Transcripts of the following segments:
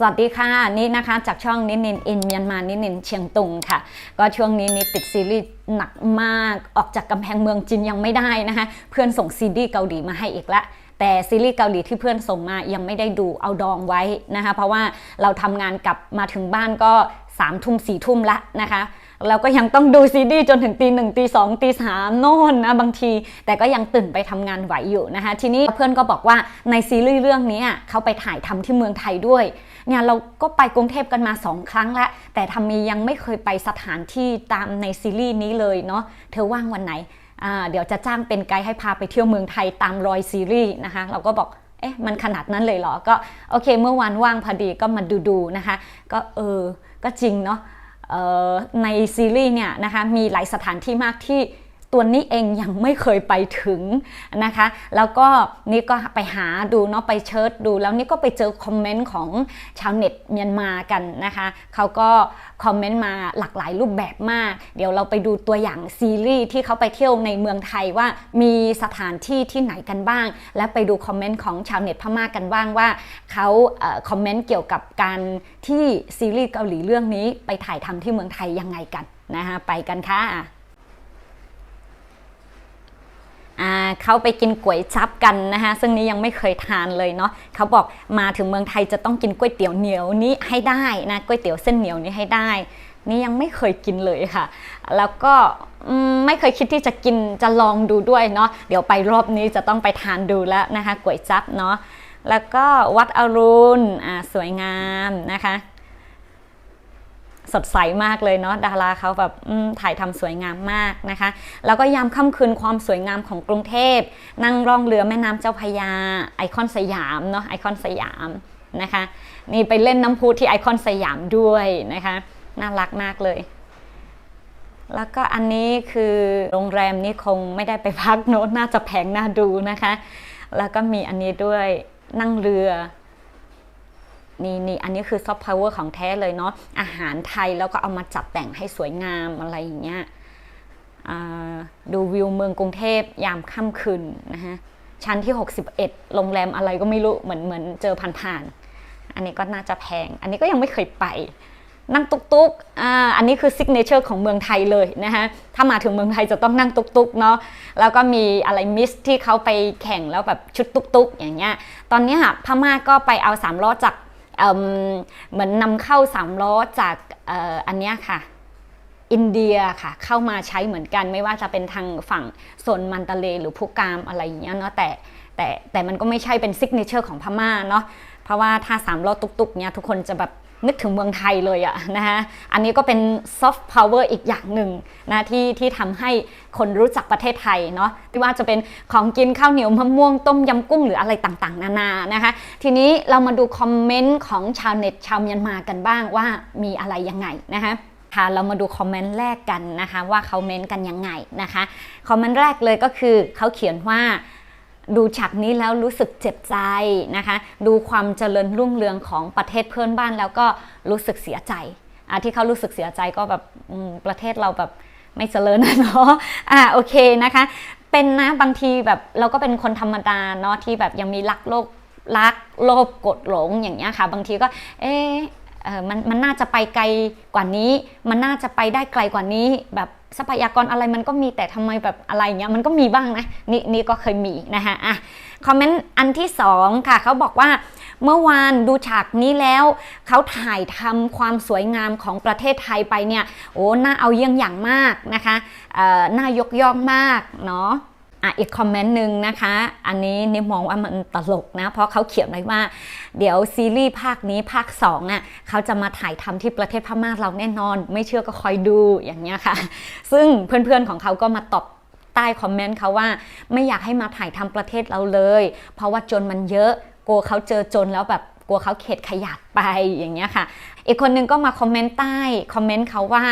สวัสดีค่ะนี่นะคะจากช่องนินินอินเมียนมานินินเชียงตุงค่ะ ก็ช่วงนี้นิดติดซีรีส์หนักมากออกจากกำแพงเมืองจีนยังไม่ได้นะคะ เพื่อนส่งซีดีเกาหลีมาให้อีกละแต่ซีรีส์เกาหลีที่เพื่อนส่งมายังไม่ได้ดูเอาดองไว้นะคะ เพราะว่าเราทำงานกลับมาถึงบ้านก็3ามทุ่มสี่ทุ่มละนะคะแล้วก็ยังต้องดูซีดีจนถึงตีหนึ่งตีสองตีสามโน่นนะบางที แต่ก็ยังตื่นไปทำงานไหวอยู่นะคะ ทีนี้เพื่อนก็บอกว่าในซีรีส์เรื่องนี้เขาไปถ่ายทำที่เมืองไทยด้วย เนี่ยเราก็ไปกรุงเทพกันมา 2 ครั้งแล้ว แต่ทำมียังไม่เคยไปสถานที่ตามในซีรีส์นี้เลยเนาะเธอว่างวันไหนเดี๋ยวจะจ้างเป็นไกด์ให้พาไปเที่ยวเมืองไทยตามรอยซีรีส์นะคะเราก็บอกเอ๊ะมันขนาดนั้นเลยเหรอ ก็โอเค เมื่อวานว่างพอดีก็มาดูดูนะคะ ก็เออ ก็จริงเนาะในซีรีส์เนี่ยนะคะมีหลายสถานที่มากที่ ตัวนี้เองยังไม่เคยไปถึงนะคะ แล้วก็นี่ก็ไปหาดูเนาะไปเชิร์ชดู แล้วนี่ก็ไปเจอคอมเมนต์ของชาวเน็ตเมียนมากันนะคะเขาก็คอมเมนต์มาหลากหลายรูปแบบมาก เดี๋ยวเราไปดูตัวอย่างซีรีส์ที่เขาไปเที่ยวในเมืองไทยว่ามีสถานที่ที่ไหนกันบ้าง และไปดูคอมเมนต์ของชาวเน็ตพม่ากกันบ้างว่าเขาคอมเมนต์เกี่ยวกับการที่ซีรีส์เกาหลีเรื่องนี้ไปถ่ายทำที่เมืองไทยยังไงกันนะคะไปกันค่ะ เขาไปกินก๋วยจับกันนะคะซึ่งนี้ยังไม่เคยทานเลยเนาะเขาบอกมาถึงเมืองไทยจะต้องกินก๋วยเตี๋ยวเหนียวนี้ให้ได้นะก๋วยเตี๋ยวเส้นเหนียวนี้ให้ได้ นี่ยังไม่เคยกินเลยค่ะ แล้วก็ไม่เคยคิดที่จะกินจะลองดูด้วยเนาะเดี๋ยวไปรอบนี้จะต้องไปทานดูแล้วนะคะก๋วยจับเนาะแล้วก็วัดอรุณสวยงามนะคะ สดใสมากเลยเนาะดาราเขาแบบถ่ายทำสวยงามมากนะคะ แล้วก็ยามค่ำคืนความสวยงามของกรุงเทพ นั่งร่องเรือแม่น้ำเจ้าพยา ไอคอนสยามเนาะไอคอนสยามนะคะ นี่ไปเล่นน้ำพุที่ไอคอนสยามด้วยนะคะ น่ารักมากเลย แล้วก็อันนี้คือโรงแรมนี่คงไม่ได้ไปพักโน้ตน่าจะแพงน่าดูนะคะ แล้วก็มีอันนี้ด้วยนั่งเรือ นี่นี่อันนี้คือซอฟต์พาวเวอร์ของแท้เลยเนาะอาหารไทยแล้วก็เอามาจัดแต่งให้สวยงามอะไรอย่างเงี้ยดูวิวเมืองกรุงเทพยามค่ำคืนนะฮะชั้นที่ 61 โรงแรมอะไรก็ไม่รู้เหมือนเหมือนเจอผ่านๆ อันนี้ก็น่าจะแพง อันนี้ก็ยังไม่เคยไป นั่งตุกตุกอ่าอันนี้คือซิกเนเจอร์ของเมืองไทยเลยนะคะถ้ามาถึงเมืองไทยจะต้องนั่งตุกตุกเนาะ แล้วก็มีอะไรมิสที่เขาไปแข่งแล้วแบบชุดตุกตุกอย่างเงี้ย ตอนนี้พม่าก็ไปเอาสามล้อจาก เหมือนนำเข้าสามล้อจากอันนี้ค่ะอินเดียค่ะเข้ามาใช้เหมือนกัน ไม่ว่าจะเป็นทางฝั่งโซนมันตะเลหรือพุกามอะไรอย่างเงี้ยเนาะแต่แต่แต่มันก็ไม่ใช่เป็นซิกเนเจอร์ของพม่าเนาะเพราะว่าถ้าสามล้อตุกๆเนี่ยทุกคนจะแบบ นึกถึงเมืองไทยเลยอะนะคะอันนี้ก็เป็นซอฟต์พาวเวอร์อีกอย่างหนึ่งนะที่ที่ทำให้คนรู้จักประเทศไทยเนาะที่ว่าจะเป็นของกินข้าวเหนียวมะม่วงต้มยำกุ้งหรืออะไรต่างๆ นานานะคะ ทีนี้เรามาดูคอมเมนต์ของชาวเน็ตชาวเมียนมากันบ้างว่ามีอะไรยังไงนะคะค่ะเรามาดูคอมเมนต์แรกกันนะคะ ว่าเขาเมนต์กันยังไงนะคะ คอมเมนต์แรกเลยก็คือเขาเขียนว่า ดูฉากนี้แล้วรู้สึกเจ็บใจนะคะ ดูความเจริญรุ่งเรืองของประเทศเพื่อนบ้านแล้วก็รู้สึกเสียใจที่เขารู้สึกเสียใจก็แบบประเทศเราแบบไม่เจริญนะเนาะอ่าโอเคนะคะ เป็นนะบางทีแบบเราก็เป็นคนธรรมดาเนาะที่แบบยังมีรักโลกรักโลภกดหลงอย่างเงี้ยค่ะ บางทีก็เอ๊ มันมันน่าจะไปไกลกว่านี้ มันน่าจะไปได้ไกลกว่านี้ แบบทรัพยากรอะไรมันก็มีแต่ทำไมแบบอะไรเงี้ยมันก็มีบ้างนะนี่นี่ก็เคยมีนะคะอะคอมเมนต์อันที่สองค่ะเขาบอกว่าเมื่อวานดูฉากนี้แล้วเขาถ่ายทำความสวยงามของประเทศไทยไปเนี่ยโอ้น่าเอาเยี่ยงอย่างมากนะคะน่ายกย่องมากเนาะ อะอีกคอมเมนต์หนึ่งนะคะ อันนี้นี่มองว่ามันตลกนะ เพราะเขาเขียนไว้ว่า เดี๋ยวซีรีส์ภาคนี้ภาค2อะเขาจะมาถ่ายทำที่ประเทศพม่าเราแน่นอน ไม่เชื่อก็คอยดูอย่างเงี้ยค่ะ ซึ่งเพื่อนๆของเขาก็มาตอบใต้คอมเมนต์เขาว่าไม่อยากให้มาถ่ายทำประเทศเราเลย เพราะว่าจนมันเยอะกลัวเขาเจอจนแล้วแบบกลัวเขาเข็ดขยาดไปอย่างเงี้ยค่ะ อีกคนนึงก็มาคอมเมนต์ใต้คอมเมนต์เขาว่า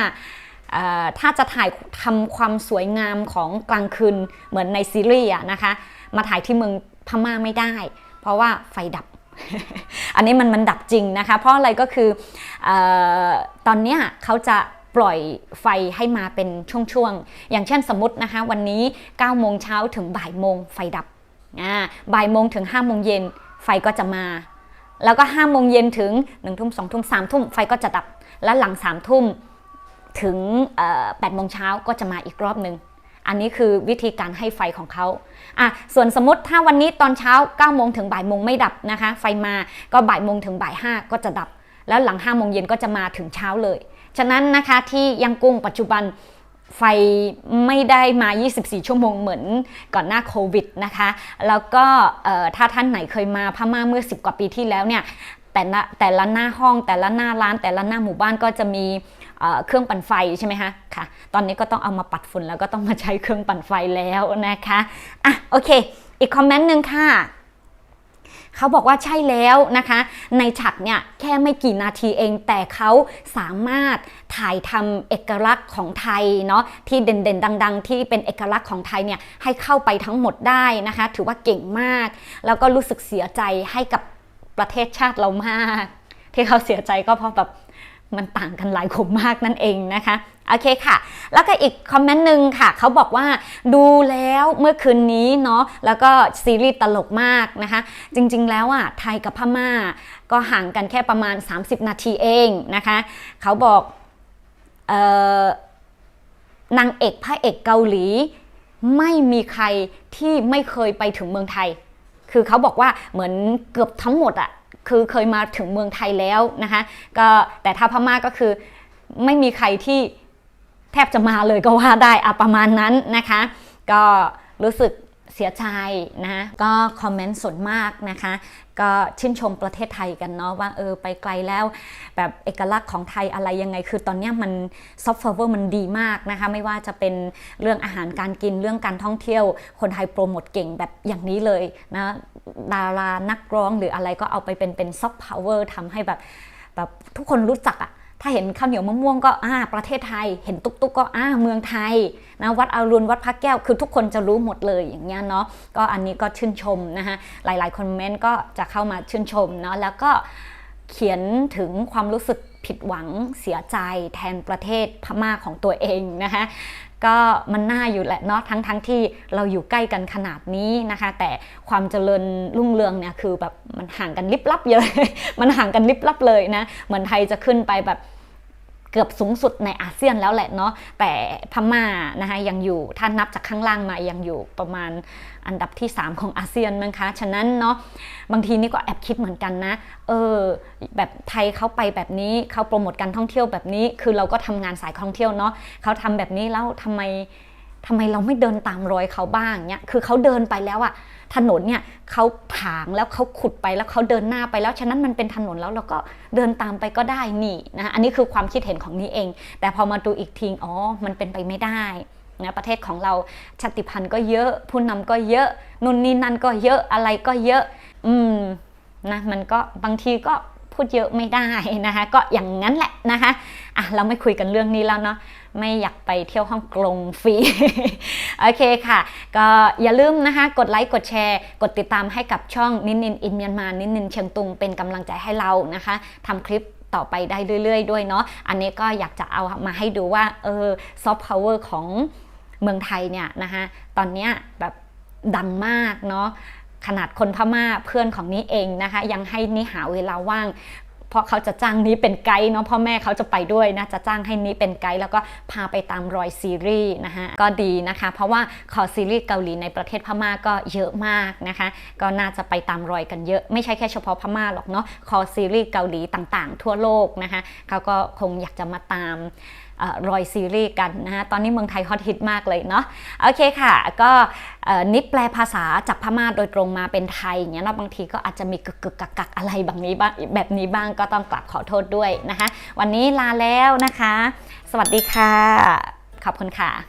ถ้าจะถ่ายทำความสวยงามของกลางคืนเหมือนในซีรีส์นะคะ มาถ่ายที่เมืองพม่าไม่ได้ เพราะว่าไฟดับ อันนี้มันมันดับจริงนะคะ เพราะอะไรก็คืออตอนนี้เขาจะปล่อยไฟให้มาเป็นช่วงๆ อย่างเช่นสมมตินะคะวันนี้ 9 โมงเช้าถึงบ่ายโมงไฟดับ บ่ายโมงถึง 5 โมงเย็นไฟก็จะมา แล้วก็ห้าโมงเย็นถึง1นึ่ทุ่มสองทุ่มสามทุ่มไฟก็จะดับ แล้วหลังสามทุ่ม ถึงแปดโมงเช้าก็จะมาอีกรอบหนึ่งอันนี้คือวิธีการให้ไฟของเขาอะส่วนสมมติถ้าวันนี้ตอนเช้า9โมงถึงบ่ายโมงไม่ดับนะคะ ไฟมาก็บ่ายโมงถึงบ่ายห้าก็จะดับ แล้วหลัง5โมงเย็นก็จะมาถึงเช้าเลย ฉะนั้นนะคะที่ยังกุ้งปัจจุบันไฟไม่ได้มา 24 ชั่วโมงเหมือนก่อนหน้าโควิดนะคะ แล้วก็ถ้าท่านไหนเคยมาพม่าเมื่อ 10 กว่าปีที่แล้วเนี่ย แต่ละแต่ละหน้าห้อง แต่ละหน้าร้าน แต่ละหน้าหมู่บ้านก็จะมีเครื่องปั่นไฟใช่ไหมคะค่ะ ตอนนี้ก็ต้องเอามาปัดฝุ่นแล้วก็ต้องมาใช้เครื่องปั่นไฟแล้วนะคะอะโอเค อีกคอมเมนต์หนึ่งค่ะเขาบอกว่าใช่แล้วนะคะ ในฉากเนี่ยแค่ไม่กี่นาทีเองแต่เขาสามารถถ่ายทำเอกลักษณ์ของไทยเนาะที่เด่นๆ ดัง ๆ ที่เป็นเอกลักษณ์ของไทยเนี่ยให้เข้าไปทั้งหมดได้นะคะ ถือว่าเก่งมาก แล้วก็รู้สึกเสียใจให้กับ ประเทศชาติเรามาก ที่เขาเสียใจก็เพราะแบบมันต่างกันหลายขมมากนั่นเองนะคะ โอเคค่ะ แล้วก็อีกคอมเมนต์หนึ่งค่ะ เขาบอกว่าดูแล้วเมื่อคืนนี้เนาะ แล้วก็ซีรีส์ตลกมากนะคะ จริงๆแล้วอะไทยกับพม่า ก็ห่างกันแค่ประมาณ 30 นาทีเองนะคะ เขาบอกออนางเอกพระเอกเกาหลี ไม่มีใครที่ไม่เคยไปถึงเมืองไทย คือเขาบอกว่าเหมือนเกือบทั้งหมดอะคือเคยมาถึงเมืองไทยแล้วนะคะก็แต่ถ้าพม่าก็คือไม่มีใครที่แทบจะมาเลยก็ว่าได้อะประมาณนั้นนะคะ ก็รู้สึก เสียใจนะ ก็คอมเมนต์ส่วนมากนะคะ ก็ชื่นชมประเทศไทยกันเนาะว่าเออไปไกลแล้ว แบบเอกลักษณ์ของไทยอะไรยังไง คือตอนนี้มันซอฟต์แวร์มันดีมากนะคะ ไม่ว่าจะเป็นเรื่องอาหารการกินเรื่องการท่องเที่ยว คนไทยโปรโมทเก่งแบบอย่างนี้เลยนะดารานักร้องหรืออะไรก็เอาไปเป็นเป็นซอฟต์พาวเวอร์ทำให้แบบแบบทุกคนรู้จักอะ ถ้าเห็นข้าวเหนียวมะม่วงก็อ่าประเทศไทย เห็นตุ๊กตุ๊กก็อ่าเมืองไทยนะวัดอรุณวัดพระแก้วคือทุกคนจะรู้หมดเลยอย่างเงี้ยเนาะก็อันนี้ก็ชื่นชมนะคะหลายๆคอมเมนต์ก็จะเข้ามาชื่นชมเนาะแล้วก็ เขียนถึงความรู้สึกผิดหวังเสียใจแทนประเทศพม่าของตัวเองนะคะก็มันน่าอยู่แหละเนาะทั้งทั้งที่เราอยู่ใกล้กันขนาดนี้นะคะ แต่ความเจริญรุ่งเรืองเนี่ยคือแบบมันห่างกันลิบลับเยอะมันห่างกันลิบลับเลยนะเหมือนไทยจะขึ้นไปแบบ เกือบสูงสุดในอาเซียนแล้วแหละเนาะแต่พม่านะคะยังอยู่ถ้านับจากข้างล่างมายังอยู่ประมาณอันดับที่ 3 ของอาเซียนมั้งคะฉะนั้นเนาะบางทีนี่ก็แอบคิดเหมือนกันนะ เออแบบไทยเขาไปแบบนี้เขาโปรโมทการท่องเที่ยวแบบนี้ คือเราก็ทำงานสายท่องเที่ยวเนาะเขาทำแบบนี้แล้วทำไม ทำไมเราไม่เดินตามรอยเขาบ้างเนี่ยคือเขาเดินไปแล้วอะถนนเนี่ยเขาถางแล้วเขาขุดไปแล้วเขาเดินหน้าไปแล้วฉะนั้นมันเป็นถนนแล้วเราก็เดินตามไปก็ได้นี่นะอันนี้คือความคิดเห็นของนี้เอง แต่พอมาดูอีกทีอ๋อมันเป็นไปไม่ได้นะประเทศของเราชาติพันธุ์ก็เยอะผู้นำก็เยอะนุ่นนี่นั่นก็เยอะอะไรก็เยอะ อืมนะมันก็บางทีก็พูดเยอะไม่ได้นะคะ ก็อย่างนั้นแหละนะคะอะเราไม่คุยกันเรื่องนี้แล้วเนาะ ไม่อยากไปเที่ยวฮ่องกลงฟรี โอเคค่ะ ก็อย่าลืมนะคะ กดไลค์กดแชร์ กดติดตามให้กับช่องนินนินอินเมียนมานินนินเชียงตุงเป็นกำลังใจให้เรานะคะทำคลิปต่อไปได้เรื่อยๆ ด้วยเนาะอันนี้ก็อยากจะเอามาให้ดูว่าเออซอฟต์พาวเวอร์ของเมืองไทยเนี่ยนะคะตอนนี้แบบดังมากเนาะขนาดคนพม่าเพื่อนของนี้เองนะคะ ยังให้นี่หาเวลาว่าง เพราะเขาจะจ้างนี้เป็นไกด์เนาะพ่อแม่เขาจะไปด้วยนะจะจ้างให้นี้เป็นไกด์แล้วก็พาไปตามรอยซีรีส์นะคะก็ดีนะคะ เพราะว่าขอซีรีส์เกาหลีในประเทศพม่าก็เยอะมากนะคะ ก็น่าจะไปตามรอยกันเยอะ ไม่ใช่แค่เฉพาะพม่าหรอกเนาะคอซีรีส์เกาหลีต่างๆ ทั่วโลกนะคะเขาก็คงอยากจะมาตาม รอยซีรีส์กันนะฮะตอนนี้เมืองไทยฮอตฮิตมากเลยเนาะโอเคค่ะ ก็นิดแปลภาษาจากพม่าโดยตรงมาเป็นไทยอย่างเงี้ยเนาะบางทีก็อาจจะมีกึกกึกกักกักอะไรบางนี้บ้างแบบนี้บ้างก็ต้องกลับขอโทษด้วยนะคะ วันนี้ลาแล้วนะคะ สวัสดีค่ะ ขอบคุณค่ะ